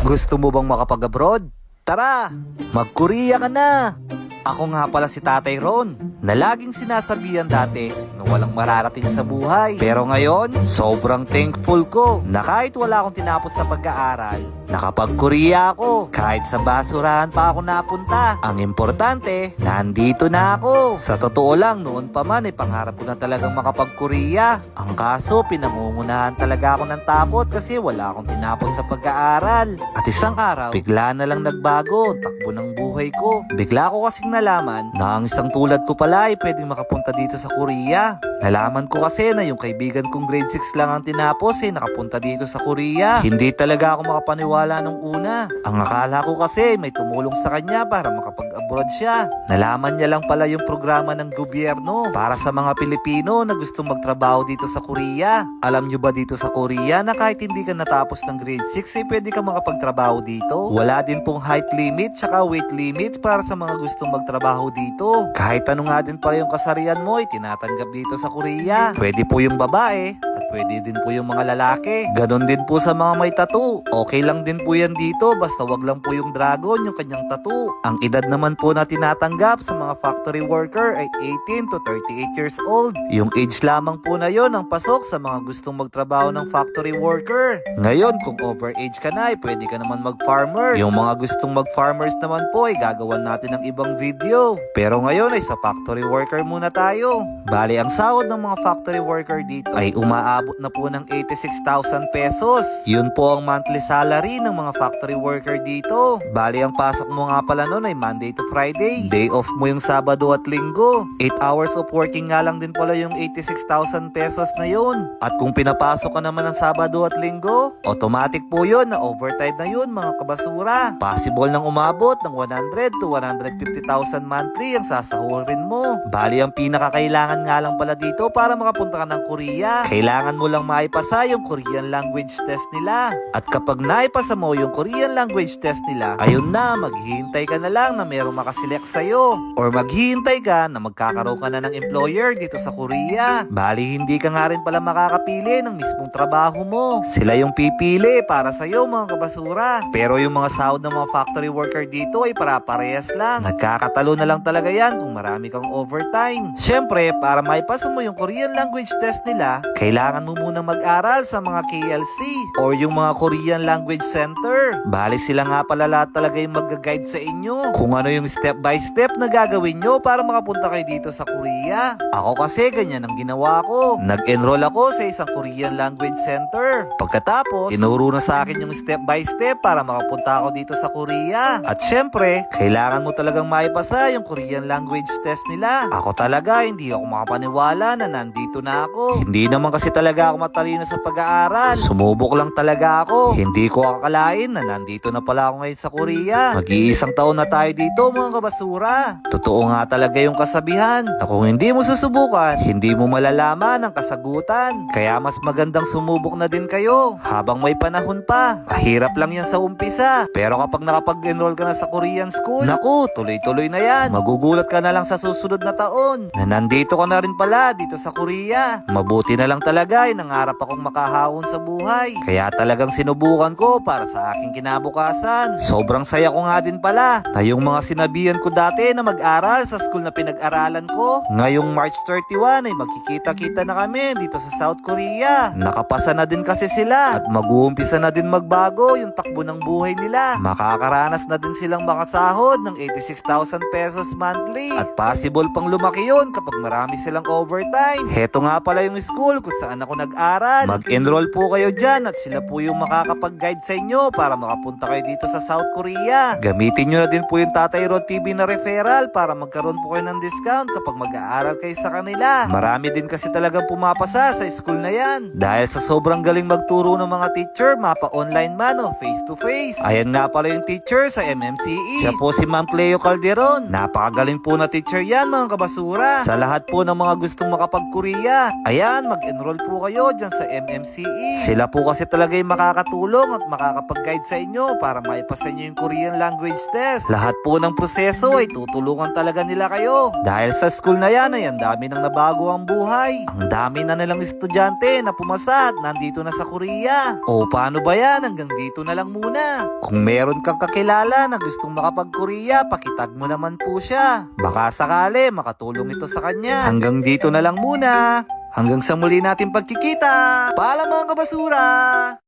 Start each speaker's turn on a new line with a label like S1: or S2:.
S1: Gusto mo bang makapag-abroad? Tara, mag-Korea ka na! Ako nga pala si Tatay Ron, na laging sinasabihan dati na walang mararating sa buhay. Pero ngayon, sobrang thankful ko na kahit wala akong tinapos sa pag-aaral, nakapag-Korea ako. Kahit sa basurahan pa ako napunta. Ang importante, nandito na ako. Sa totoo lang, noon pa man ay pangarap ko na talagang makapag-Korea. Ang kaso, pinangungunahan talaga ako ng takot kasi wala akong tinapos sa pag-aaral. At isang araw, bigla na lang nagbago takbo ng buhay ko. Bigla ko kasing nalaman na ang isang tulad ko pala ay pwedeng makapunta dito sa Korea. Nalaman ko kasi na yung kaibigan kong grade 6 lang ang tinapos eh nakapunta dito sa Korea. Hindi talaga ako makapaniwala nung una. Ang akala ko kasi may tumulong sa kanya para makapag-abroad siya. Nalaman niya lang pala yung programa ng gobyerno para sa mga Pilipino na gustong magtrabaho dito sa Korea. Alam niyo ba dito sa Korea na kahit hindi ka natapos ng grade 6 eh pwede ka makapagtrabaho dito? Wala din pong height limit tsaka weight limit para sa mga gustong magtrabaho dito. Kahit ano nga din pala yung kasarian mo ay tinatanggap dito sa Korea. Pwede po yung babae pwede din po yung mga lalaki. Ganon din po sa mga may tattoo. Okay lang din po yan dito basta wag lang po yung dragon yung kanyang tattoo. Ang edad naman po na tinatanggap sa mga factory worker ay 18 to 38 years old. Yung age lamang po na yon ang pasok sa mga gustong magtrabaho ng factory worker. Ngayon kung over age ka na ay pwede ka naman mag-farmers. Yung mga gustong mag-farmers naman po ay gagawan natin ng ibang video. Pero ngayon ay sa factory worker muna tayo. Bali ang sahod ng mga factory worker dito ay umaabot na po ng 86,000 pesos. Yun po ang monthly salary ng mga factory worker dito. Bali ang pasok mo nga pala nun ay Monday to Friday. Day off mo yung Sabado at Linggo. 8 hours of working nga lang din pala yung 86,000 pesos na yun. At kung pinapasok ka naman ng Sabado at Linggo, automatic po yun na overtime na yun mga kabasura. Possible nang umabot ng 100 to 150,000 monthly ang sasahurin mo. Bali ang pinakakailangan nga lang pala dito para makapunta ka ng Korea. Kailangan mo lang maipasa yung Korean language test nila. At kapag naipasa mo yung Korean language test nila, ayun na, maghihintay ka na lang na merong makaselect sa'yo. Or maghihintay ka na magkakaroon ka na ng employer dito sa Korea. Bali, hindi ka nga rin pala makakapili ng mismong trabaho mo. Sila yung pipili para sa'yo mga kabasura. Pero yung mga sahod ng mga factory worker dito ay para-parehas lang. Nagkakatalo na lang talaga yan kung marami kang overtime. Siyempre, para maipasa mo yung Korean language test nila, kailangan mo munang mag-aral sa mga KLC or yung mga Korean Language Center. Bali sila nga pala lahat talaga yung mag-guide sa inyo kung ano yung step by step na gagawin nyo para makapunta kayo dito sa Korea. Ako kasi ganyan ang ginawa ko. Nag-enroll ako sa isang Korean Language Center. Pagkatapos, tinuro na sa akin yung step by step para makapunta ako dito sa Korea. At syempre, kailangan mo talagang maipasa yung Korean language test nila. Ako talaga, hindi ako makapaniwala na nandito na ako. Hindi naman kasi talaga ako matalino sa pag-aaral. Sumubok lang talaga ako. Hindi ko akalain na nandito na pala ako ngayon sa Korea. Mag-iisang taon na tayo dito mga kabasura. Totoo nga talaga yung kasabihan na kung hindi mo susubukan, hindi mo malalaman ang kasagutan. Kaya mas magandang sumubok na din kayo habang may panahon pa. Mahirap lang yan sa umpisa. Pero kapag nakapag-enroll ka na sa Korean school, naku, tuloy-tuloy na yan. Magugulat ka na lang sa susunod na taon na nandito ka na rin pala dito sa Korea. Mabuti na lang talaga ay nangarap akong makahawon sa buhay. Kaya talagang sinubukan ko para sa aking kinabukasan. Sobrang saya ko nga din pala na yung mga sinabihan ko dati na mag-aral sa school na pinag-aralan ko. Ngayong March 31 ay magkikita-kita na kami dito sa South Korea. Nakapasa na din kasi sila at mag-uumpisa na din magbago yung takbo ng buhay nila. Makakaranas na din silang makasahod ng 86,000 pesos monthly. At possible pang lumaki yun kapag marami silang overtime. Heto nga pala yung school kung saan ako nag-aral. Mag-enroll po kayo dyan at sila po yung makakapag-guide sa inyo para makapunta kayo dito sa South Korea. Gamitin nyo na din po yung Tatay Rod TV na referral para magkaroon po kayo ng discount kapag mag-aaral kayo sa kanila. Marami din kasi talagang pumapasa sa school na yan. Dahil sa sobrang galing magturo ng mga teacher, mapa online man o face to face. Ayan nga pala yung teacher sa MMCE. Siya po si Ma'am Cleo Calderon. Napakagaling po na teacher yan mga kabasura. Sa lahat po ng mga gustong makapag-Korea. Ayan, mag-enroll po kayo dyan sa MMCE. Sila po kasi talaga yung makakatulong at makakapag-guide sa inyo para maipasa nyo yung Korean language test. Lahat po ng proseso ay tutulungan talaga nila kayo. Dahil sa school na yan ay ang dami nang nabago ang buhay. Ang dami na nilang estudyante na pumasa at nandito na sa Korea. O paano ba yan? Hanggang dito na lang muna. Kung meron kang kakilala na gustong makapag-Korea, pakitag mo naman po siya. Baka sakali makatulong ito sa kanya. Hanggang dito na lang muna. Hanggang sa muli natin pagkikita. Paalam mga kabasura!